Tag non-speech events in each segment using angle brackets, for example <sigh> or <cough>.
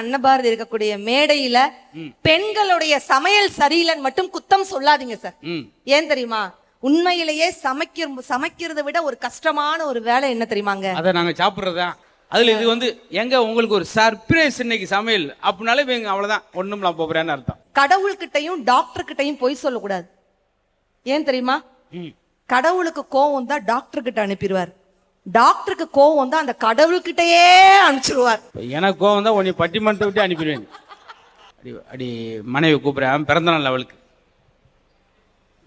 அன்னபாரதி இருக்கக்கூடிய மேடையில பெண்களுடைய சமையல் சரியில்லைன்னு மட்டும் குத்தம் சொல்லாதீங்க சார். ஏன் தெரியுமா? உண்மையிலேயே சமைக்க சமைக்கிறதை விட ஒரு கஷ்டமான ஒரு வேலை என்ன தெரியுமாங்க? அதை நாங்க சாப்பிட்றதா? அதுல இது வந்து எங்க உங்களுக்கு ஒரு சர்ப்ரைஸ் இன்னைக்கு சமையல்? அப்படின்னாலே இவங்க அவ்வளவுதான். ஒண்ணும் இல்லாம போறேன்னு அர்த்தம். கடவுள்கிட்டயும் டாக்டர் கிட்டயும் போய் சொல்லக்கூடாது. ஏன் தெரியுமா? கடவுளுக்கு கோவம் தான் டாக்டர் கிட்ட அனுப்பிடுவார். டாக்டருக்கு கோவம் வந்து அந்த கடவுள்கிட்டயே அனுப்பிச்சிருவார். எனக்கு கோவம் தான் உன்னை பட்டிமன்றத்தை விட்டு அனுப்பிடுவேன். அடி அடி மனைவி கூப்பிட்றேன். பிறந்த நாள் அவளுக்கு.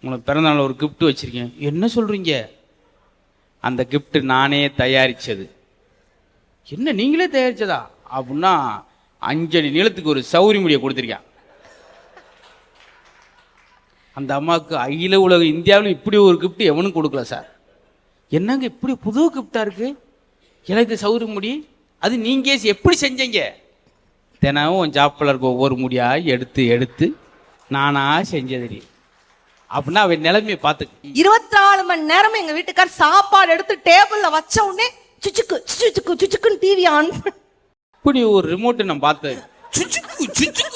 உங்களுக்கு பிறந்த நாள் ஒரு கிஃப்ட் வச்சுருக்கேன். என்ன சொல்கிறீங்க அந்த கிஃப்ட் நானே தயாரித்தது என்ன நீங்களே தயாரித்ததா அப்படின்னா அஞ்சடி நீளத்துக்கு ஒரு சௌரி முடியை கொடுத்துருக்கேன். அந்த அம்மாவுக்கு அகில உலக இந்தியாவில் இப்படி ஒரு கிஃப்ட் எவனும் கொடுக்கல சார். என்னங்க இப்படி புது கிஃப்டாக இருக்கு? எனக்கு சௌரி முடி அது நீங்க எப்படி செஞ்சீங்க? தினமும் உன் ஜாப்பில் இருக்க ஒவ்வொரு முடியா எடுத்து எடுத்து நானா செஞ்சதுடி. அப்படின்னா அவன் நிலைமையை பார்த்துக்க. இருபத்தி நாலு மணி நேரம் எங்க வீட்டுக்கார் சாப்பாடு எடுத்து டேபிள்ல வச்ச உடனே சுச்சுக்கு சுச்சுக்கு சுச்சுக்குன்னு டிவி ஆன் இப்படி ஒரு ரிமோட்டு நான் பார்த்தேன். சுச்சுக்கு சுச்சுக்கு.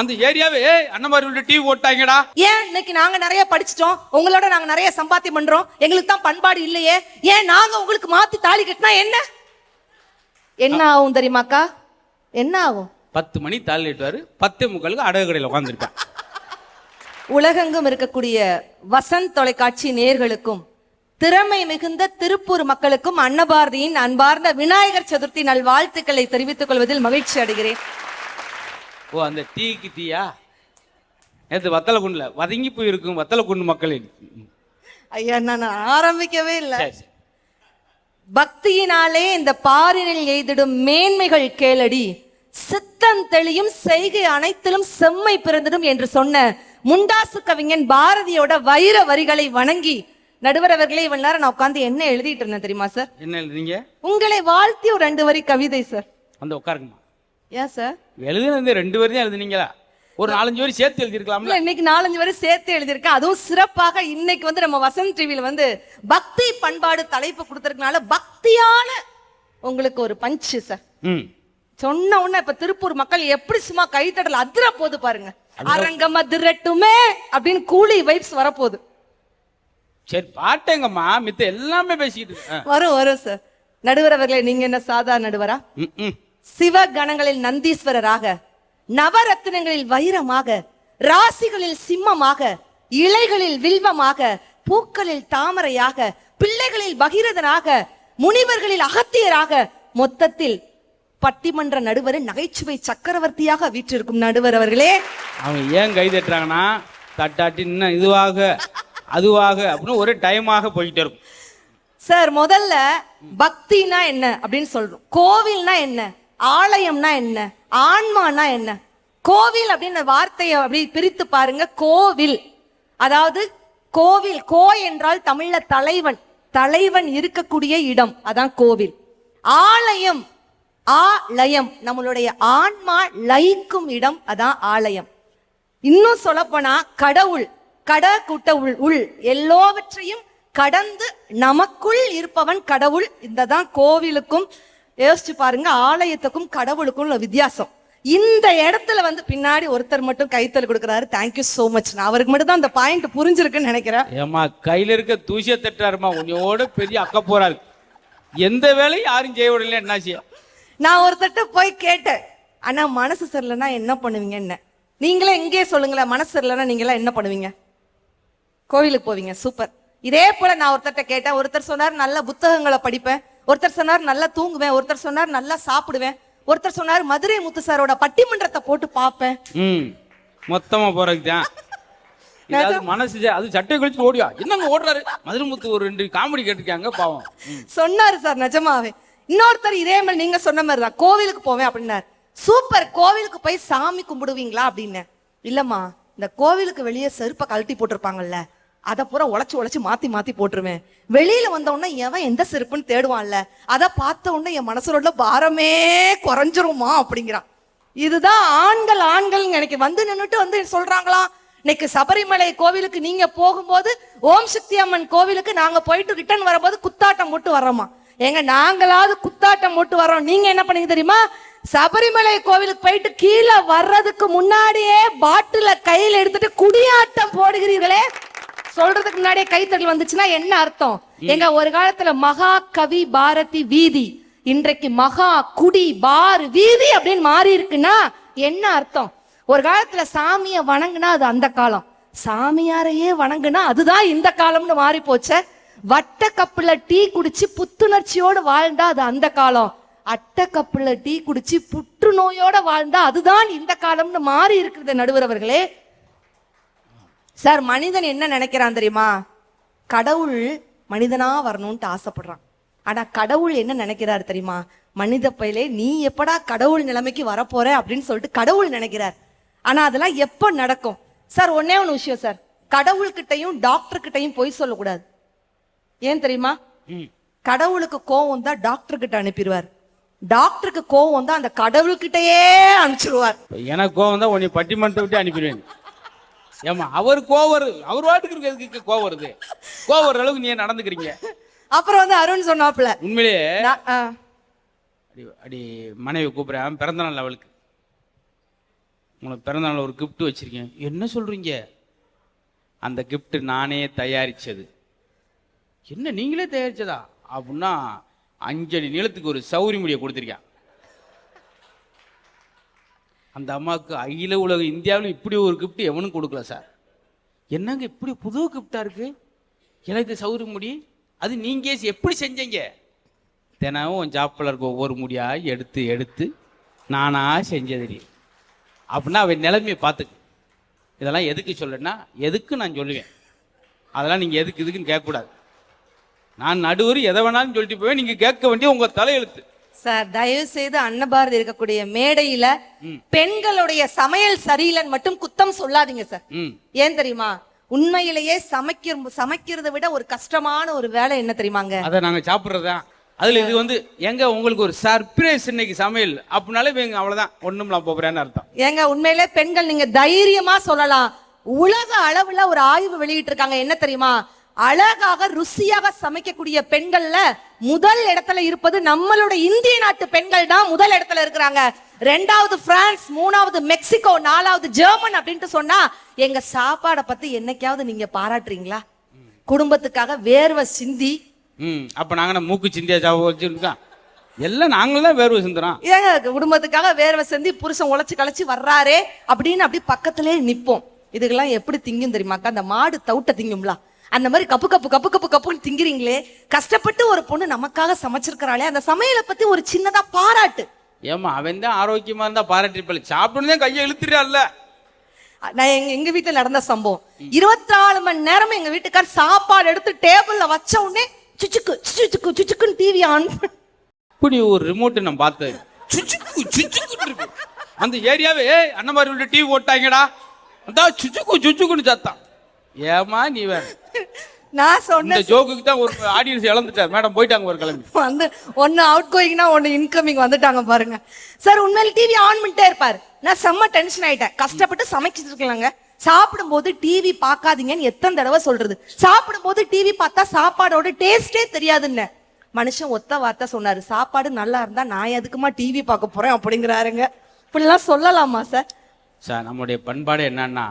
அந்த ஏரியாவே ஏய் அண்ணமாரி டிவி ஓட்டாங்கடா ஏன் இன்னைக்கு நாங்க நிறைய படிச்சிட்டோம்? உங்களோட நாங்க நிறைய சம்பாத்தியம் பண்றோம். எங்களுக்கு தான் பண்பாடு இல்லையே. ஏன் நாங்க உங்களுக்கு மாத்தி தாலி கட்டினா என்ன? என்ன ஆகும் தெரியுமாக்கா என்ன ஆகும்? பத்து மணி தாளிட்டுவாரு பத்தே முக்காலுக்கு அடகு கடையில் உட்காந்துருப்பேன் உலகெங்கும் இருக்கக்கூடிய வசந்த் தொலைக்காட்சி நேர்களுக்கும் திறமை மிகுந்த திருப்பூர் மக்களுக்கும் அன்னபாரதியின் அன்பார்ந்த விநாயகர் சதுர்த்தி நல்வாழ்த்துக்களை தெரிவித்துக் கொள்வதில் மகிழ்ச்சி அடைகிறேன். ஓ அந்த டீக்கு டீயா? நேற்று வத்தலை குண்டில் வதங்கி போயிருக்கும் வத்தலை குண்டு மக்களின் ஐயா நான் ஆரம்பிக்கவே இல்லை. பக்தியினாலே இந்த பாரினில் எய்திடும் மேன்மைகள் கேளடி. சித்தம் தெளியும் செய்கை அனைத்திலும் செம்மை பிறந்திடும் என்று சொன்ன முண்டாசு கவிஞன் பாரதியோட வைர வரிகளை வணங்கி நடுவர் அவர்களே இவ்வளவு நேரம் நான் உட்கார்ந்து என்ன எழுதிட்டு இருந்தேன் தெரியுமா சார்? என்ன எழுதுறீங்க உங்களை வாழ்த்தி ஒரு ரெண்டு வரி கவிதை சார். வந்து உட்காருங்கம்மா. ஏன் சார் எழுதுனது ரெண்டு தான் எழுதுனீங்களா? ஒரு நாலஞ்சு பேர் சேர்த்து எழுதிருக்கலாம்ல இன்னைக்கு நாலஞ்சு வரை சேர்த்து எழுதியிருக்கேன் அதுவும் சிறப்பாக இன்னைக்கு வந்து நம்ம வசந்த் டிவில வந்து பக்தி பண்பாடு தலைப்பு கொடுத்திருக்கனால பக்தியான உங்களுக்கு ஒரு பஞ்சு சார் சொன்ன உடனே இப்ப திருப்பூர் மக்கள் எப்படி சும்மா கைத்தட்டல் அதிர போது பாருங்க. அரங்கம் அதிரட்டுமே அப்படின்னு கூலி வைப்ஸ் வரப்போகுது. சரி பாட்டேங்கம்மா. மித்த எல்லாமே பேசிக்கிட்டு. வரும் வரும் சார் நடுவர் அவர்களே நீங்க என்ன சாதாரண நடுவரா? ம், ம். சிவ கணங்களில் நந்தீஸ்வரராக நவரத்தினங்களில் வைரமாக ராசிகளில் சிம்மமாக இலைகளில் வில்வமாக பூக்களில் தாமரையாக பிள்ளைகளில் பகீரதனாக முனிவர்களில் அகத்தியராக மொத்தத்தில் பட்டிமன்ற நடுவர் நகைச்சுவை சக்கரவர்த்தியாக வீற்றிருக்கும் நடுவர் அவர்களே. அவங்க ஏன் கை தட்டுறாங்கன்னா தட்டாட்டி இன்னும் இதுவாக அதுவாக அப்படின்னு ஒரே டைமாக போய்கிட்டே இருக்கும். சார் முதல்ல பக்தினா என்ன அப்படின்னு சொல்றோம். கோவில்னா என்ன? ஆலயம்னா என்ன? ஆன்மானா என்ன? கோவில் அப்படின்ற வார்த்தையை அப்படி பிரித்து பாருங்க. கோவில். அதாவது கோவில் கோ என்றால் தமிழ்ல தலைவன். தலைவன் இருக்கக்கூடிய இடம். அதான் கோவில். ஆலயம். ஆலயம். நம்மளுடைய ஆன்மா லயிக்கும் இடம் அதான் ஆலயம். இன்னும் சொல்லப்போனா கடவுள் கட கூட்ட உள் உள். எல்லாவற்றையும் கடந்து நமக்குள் இருப்பவன் கடவுள். இந்த தான் கோவிலுக்கும் யோசிச்சு பாருங்க ஆலயத்துக்கும் கடவுளுக்கும் உள்ள வித்தியாசம். இந்த இடத்துல வந்து பின்னாடி ஒருத்தர் மட்டும் கைத்தல் கொடுக்குறாரு. தேங்க்யூ so மச் நான் அவருக்கு மட்டும் தான் அந்த பாயிண்ட் புரிஞ்சிருக்குன்னு நினைக்கிறேன். ஏம்மா கையில் இருக்க தூசிய தட்டுறாருமா உன்னையோட பெரிய அக்க போறாரு. எந்த வேலையும் யாரும் செய்ய விடல என்ன செய்யும் நான் ஒருத்தட்ட போய் கேட்டேன். ஆனா மனசு சரியில்லைன்னா என்ன பண்ணுவீங்க என்ன நீங்களே இங்கே சொல்லுங்களேன். மனசு சரியில்லைன்னா நீங்களாம் என்ன பண்ணுவீங்க? கோவிலுக்கு போவீங்க. சூப்பர். இதே போல நான் ஒருத்தர்ட்ட கேட்டேன். ஒருத்தர் சொன்னார் நல்ல புத்தகங்களை படிப்பேன். ஒருத்தர் சொன்னார் நல்லா தூங்குவேன். ஒருத்தர் சொன்னார் நல்லா சாப்பிடுவேன். ஒருத்தர் சொன்னார் மதுரை முத்து சாரோட பட்டிமன்றத்தை போட்டு பார்ப்பேன். ம். மொத்தமா போறதுக்கு தான் <laughs> ஏதாவது மனசு ஜா- அது சட்டை கழிச்சு ஓடியா? என்னங்க ஓடுறாரு? மதுரமுத்து ஒரு ரெண்டு காமெடி கேட்டிருக்காங்க பாவம். சொன்னாரு சார் நிஜமாவே. இன்னொருத்தர் இதே மாதிரி நீங்க சொன்ன மாதிரி தான் கோவிலுக்கு போவேன் அப்படின்னார். சூப்பர் கோவிலுக்கு போய் சாமி கும்பிடுவீங்களா? அப்படின்னு. இல்லம்மா இந்த கோவிலுக்கு வெளியே செருப்பை கழட்டி போட்டிருப்பாங்கல்ல அதை பூரா உழைச்சி உழைச்சி மாத்தி மாத்தி போட்டுருவேன். வெளியில வந்த உடனே எவன் எந்த செருப்புன்னு தேடுவான்ல அதை பார்த்த உடனே என் மனசுல உள்ள பாரமே குறைஞ்சிருமா அப்படிங்கிறான். இதுதான் ஆண்கள் ஆண்கள் எனக்கு வந்து நின்றுட்டு வந்து சொல்றாங்களாம் இன்னைக்கு சபரிமலை கோவிலுக்கு நீங்க போகும்போது ஓம் சக்தி அம்மன் கோவிலுக்கு நாங்க போயிட்டு ரிட்டர்ன் வரும்போது குத்தாட்டம் போட்டு வர்றோமா? எங்க நாங்களாவது குத்தாட்டம் போட்டு வர்றோம். நீங்க என்ன பண்ணீங்க தெரியுமா? சபரிமலை கோவிலுக்கு போயிட்டு கீழே வர்றதுக்கு முன்னாடியே பாட்டில கையில் எடுத்துட்டு குடியாட்டம் போடுகிறீர்களே. சொல்றதுக்கு முன்னாடியே கைத்தட்டல் வந்துச்சுன்னா என்ன அர்த்தம்? எங்க ஒரு காலத்துல மகா கவி பாரதி வீதி இன்றைக்கு மகா குடி பார் வீதி அப்படின்னு மாறி இருக்குன்னா என்ன அர்த்தம்? ஒரு காலத்துல சாமியை வணங்குனா அது அந்த காலம். சாமியாரையே வணங்குனா அதுதான் இந்த காலம்னு மாறி போச்சே. வட்ட கப்புல டீ குடிச்சு புத்துணர்ச்சியோட வாழ்ந்தா அது அந்த காலம். அட்டை கப்புல டீ குடிச்சு புற்றுநோயோட வாழ்ந்தா அதுதான் இந்த காலம்னு மாறி இருக்குது நடுவர் அவர்களே சார் மனிதன் என்ன நினைக்கிறான் தெரியுமா? கடவுள் மனிதனா வரணும்ட்டு ஆசைப்படுறான். ஆனா கடவுள் என்ன நினைக்கிறாரு தெரியுமா? மனித பயிலே நீ எப்படா கடவுள் நிலைமைக்கு வரப்போற? அப்படின்னு சொல்லிட்டு கடவுள் நினைக்கிறார். ஆனா அதெல்லாம் எப்ப நடக்கும்? சார் ஒன்னே ஒன்று விஷயம் சார். கடவுள்கிட்டையும் டாக்டர் கிட்டையும் போய் சொல்லக்கூடாது. ஏன் தெரியுமா? கடவுளுக்கு கோவம் தான் டாக்டர் கிட்ட அனுப்பிடுவார். டாக்டருக்கு கோவம் தான் அந்த கடவுள்கிட்டயே அனுப்பிச்சிருவார். எனக்கு கோவம் தான் உன்னை பட்டிமன்றத்தை விட்டு அனுப்பிடுவேன். ஏமா அவர் கோவர் அவர் வாட்டுக்கு இருக்கிறதுக்கு கோவம் வருது கோவம் வர அளவுக்கு நீ நடந்துக்கிறீங்க? அப்புறம் வந்து அருண் சொன்னாப்ல உண்மையிலேயே? அடி அடி மனைவி கூப்பிட்றேன். பிறந்த நாள் அவளுக்கு. உங்களுக்கு பிறந்த நாள் ஒரு gift வச்சிருக்கேன். என்ன சொல்றீங்க? அந்த gift நானே தயாரிச்சது. என்ன நீங்களே தயாரிச்சதா? அப்படின்னா அஞ்சடி நீளத்துக்கு ஒரு சௌரி முடியை கொடுத்துருக்கேன். அந்த அம்மாவுக்கு அகில உலக இந்தியாவில் இப்படி ஒரு கிஃப்ட் எவனும் கொடுக்கல சார் என்னங்க இப்படி புது கிஃப்டாக இருக்கு? எனக்கு சௌரி முடி அது நீங்கள் எப்படி செஞ்சீங்க? தினமும் ஜாப்பில் இருக்க ஒவ்வொரு முடியாக எடுத்து எடுத்து நானாக செஞ்சது அப்படின்னா அவன் நிலைமையை பார்த்துக்கு. இதெல்லாம் எதுக்கு சொல்லுன்னா எதுக்கு நான் சொல்லுவேன்? அதெல்லாம் நீங்கள் எதுக்கு இதுக்குன்னு கேட்கக்கூடாது. நான் நடுவர் எதை வேணாலும் சொல்லிட்டு போவேன் நீங்கள் கேட்க வேண்டிய உங்கள் தலையெழுத்து. சார் தயவு செய்து அன்னபாரதி இருக்கக்கூடிய மேடையில பெண்களுடைய சமையல் சரியில்லைன்னு மட்டும் குத்தம் சொல்லாதீங்க சார். ஏன் தெரியுமா? உண்மையிலேயே சமைக்கிற சமைக்கிறதை விட ஒரு கஷ்டமான ஒரு வேலை என்ன தெரியுமாங்க? அதை நாங்கள் சாப்பிட்றதா? அதில் இது வந்து எங்க உங்களுக்கு ஒரு சர்ப்ரைஸ் இன்னைக்கு சமையல்? அப்படின்னாலே இவங்க அவ்வளோதான் ஒன்றும் நான் போகிறேன்னு அர்த்தம். ஏங்க உண்மையிலே பெண்கள் நீங்க தைரியமா சொல்லலாம். உலக அளவுல ஒரு ஆய்வு வெளியிட்டு இருக்காங்க என்ன தெரியுமா? அழகாக ருசியாக சமைக்கக்கூடிய பெண்கள்ல முதல் இடத்துல இருப்பது நம்மளுடைய இந்திய நாட்டு பெண்கள் தான் முதல் இடத்துல இருக்கிறாங்க. ரெண்டாவது பிரான்ஸ் மூணாவது மெக்சிகோ நாலாவது ஜெர்மன் அப்படின்ட்டு சொன்னா எங்க சாப்பாடை பத்தி என்னைக்காவது நீங்க பாராட்டுறீங்களா? குடும்பத்துக்காக வேர்வை சிந்தி. ம் அப்போ நாங்கள் மூக்கு சிந்தியா சாப்பிட வச்சுருக்கோம் எல்லாம் நாங்களும் தான் வேர்வை சிந்துறோம். ஏங்க குடும்பத்துக்காக வேர்வை சிந்தி புருஷன் உழைச்சு களைச்சு வர்றாரே அப்படின்னு அப்படி பக்கத்திலே நிப்போம். இதுக்கெல்லாம் எப்படி திங்கும் தெரியுமாக்கா? அந்த மாடு தவுட்ட திங்கும்ல. அந்த மாதிரி கப்பு கப்பு கப்பு கப்பு கப்புன்னு திங்கிறீங்களே கஷ்டப்பட்டு ஒரு பொண்ணு நமக்காக சமைச்சிருக்கிறாளே அந்த சமையலை பத்தி ஒரு சின்னதா பாராட்டு. ஏமா அவன் தான் ஆரோக்கியமா இருந்தா பாராட்டிருப்பல சாப்பிடணும் கையை இழுத்துறாள்ல. நான் எங்க எங்க வீட்டுல நடந்த சம்பவம். இருபத்தி நாலு மணி நேரம் எங்க வீட்டுக்கார் சாப்பாடு எடுத்து டேபிள்ல வச்ச உடனே சுச்சுக்கு சுச்சுக்கு சுச்சுக்குன்னு டிவி ஆன் இப்படி ஒரு ரிமோட் நான் பார்த்தேன். சுச்சுக்கு சுச்சுக்கு இருக்கு. அந்த ஏரியாவே விட்டு டிவி போட்டாங்கடா அந்த சுச்சுக்கு சுச்சுக்குன்னு சத்தான். ஏமா நீ வேற. நான் இந்த ஜோக்குக்கு தான் ஒரு ஆடியன்ஸ் இழந்துட்டார். மேடம் போயிட்டாங்க ஒரு கிளம்பி. வந்து ஒன்னு அவுட் கோயிங்னா ஒன்னு இன்கமிங் வந்துட்டாங்க பாருங்க. சார் உண்மையில டிவி ஆன் பண்ணிட்டே இருப்பாரு. நான் செம்ம டென்ஷன் ஆயிட்டேன். கஷ்டப்பட்டு சமைச்சிட்டு இருக்கலாங்க. சாப்பிடும்போது டிவி பார்க்காதீங்கன்னு எத்தனை தடவை சொல்றது. சாப்பிடும்போது டிவி பார்த்தா சாப்பாடோட டேஸ்டே தெரியாதுன்னு. மனுஷன் ஒத்த வார்த்தை சொன்னாரு. சாப்பாடு நல்லா இருந்தா நான் எதுக்குமா டிவி பார்க்க போறேன் அப்படிங்கிறாருங்க. இப்படிலாம் சொல்லலாமா சார்? சார் நம்முடைய பண்பாடு என்னன்னா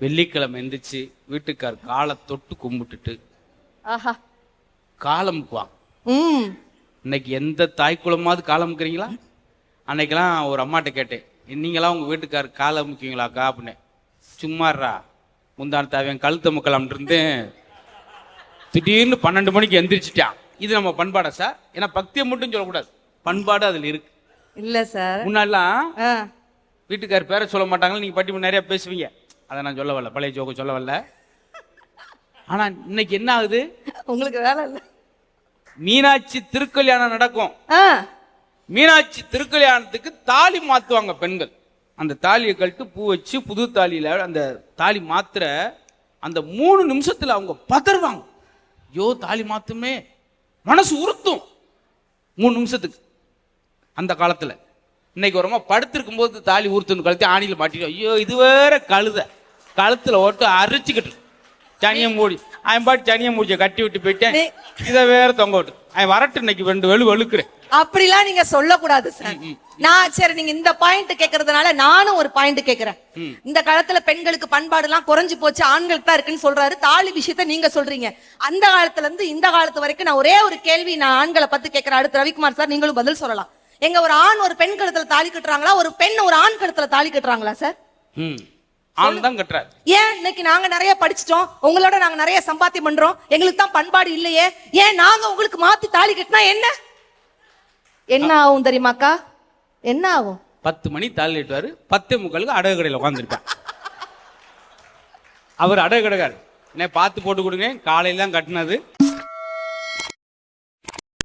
வெள்ளிக்கிழமை எந்திரிச்சு வீட்டுக்கார் காலை தொட்டு கும்பிட்டுட்டு ஆஹா. காலமுக்குவாங்க ம். இன்னைக்கு எந்த தாய் குலமாவது காலம் முக்கிறீங்களா? அன்னைக்கெல்லாம் ஒரு அம்மாட்ட கேட்டேன். நீங்களாம் உங்க வீட்டுக்கார் காலை முக்குவீங்களாக்கா அப்படின்னு. சும்மாறா முந்தான தேவையன் கழுத்தை முக்கலாம்னு இருந்தேன். திடீர்னு பன்னெண்டு மணிக்கு எந்திரிச்சிட்டான். இது நம்ம பண்பாடா சார்? ஏன்னா பக்தியை மட்டும் சொல்லக்கூடாது. பண்பாடு அதில் இருக்கு. இல்ல சார். முன்னாடிலாம் வீட்டுக்கார் பேரை சொல்ல மாட்டாங்களா நீங்க பட்டி நிறைய பேசுவீங்க. அதை நான் சொல்ல வரல. பழைய ஜோக்கு சொல்ல வரல. ஆனா இன்னைக்கு என்ன ஆகுது? உங்களுக்கு வேலை இல்லை. மீனாட்சி திருக்கல்யாணம் நடக்கும். மீனாட்சி திருக்கல்யாணத்துக்கு தாலி மாத்துவாங்க பெண்கள். அந்த தாலியை கழட்டு பூ வச்சு புது தாலியில அந்த தாலி மாத்துற அந்த மூணு நிமிஷத்துல அவங்க பதறுவாங்க. ஐயோ தாலி மாத்துமே. மனசு உறுத்தும். மூணு நிமிஷத்துக்கு. அந்த காலத்துல. இன்னைக்கு ஒரு அம்மா படுத்திருக்கும் போது தாலி உறுத்துன்னு கழுத்தி ஆணியில் மாட்டிடும் ஐயோ இது வேற கழுத. கழுத்துல ஓட்டு அரிச்சுக்கிட்டு சனியை மூடி. அவன் பாட்டு சனியை முடிச்ச கட்டி விட்டு போயிட்டேன். இதை வேற தொங்க விட்டு. அவன் வரட்டு இன்னைக்கு ரெண்டு வெளு வெளுக்குறேன். அப்படிலாம் நீங்க சொல்லக்கூடாது சார் நான் சரி நீங்க இந்த பாயிண்ட் கேக்குறதுனால நானும் ஒரு பாயிண்ட் கேக்குறேன். இந்த காலத்துல பெண்களுக்கு பண்பாடு எல்லாம் குறைஞ்சு போச்சு ஆண்களுக்கு தான் இருக்குன்னு சொல்றாரு. தாலி விஷயத்த நீங்க சொல்றீங்க. அந்த காலத்துல இருந்து இந்த காலத்து வரைக்கும் நான் ஒரே ஒரு கேள்வி நான் ஆண்களை பத்தி கேக்குறேன். அடுத்து ரவிக்குமார் சார் நீங்களும் பதில் சொல்லலாம். எங்க ஒரு ஆண் ஒரு பெண் கழுத்துல தாலி கட்டுறாங்களா? ஒரு பெண் ஒரு ஆண் கழுத்துல தாலி கட்டுறாங்களா சார் ஆண் தான் கட்டுறாரு. ஏன் இன்னைக்கு நாங்க நிறைய படிச்சிட்டோம்? உங்களோட நாங்க நிறைய சம்பாத்தியம் பண்றோம். எங்களுக்கு தான் பண்பாடு இல்லையே. ஏன் நாங்க உங்களுக்கு மாத்தி தாலி கட்டினா என்ன? என்ன ஆகும் தெரியுமாக்கா என்ன ஆகும்? பத்து மணி தாலி கட்டுவாரு. பத்தே முக்காலுக்கு அடகு கடையில் உட்காந்துருப்பேன் அவர் அடகு கடைக்கார். என்ன பார்த்து போட்டு கொடுங்க. காலையில தான் கட்டினது.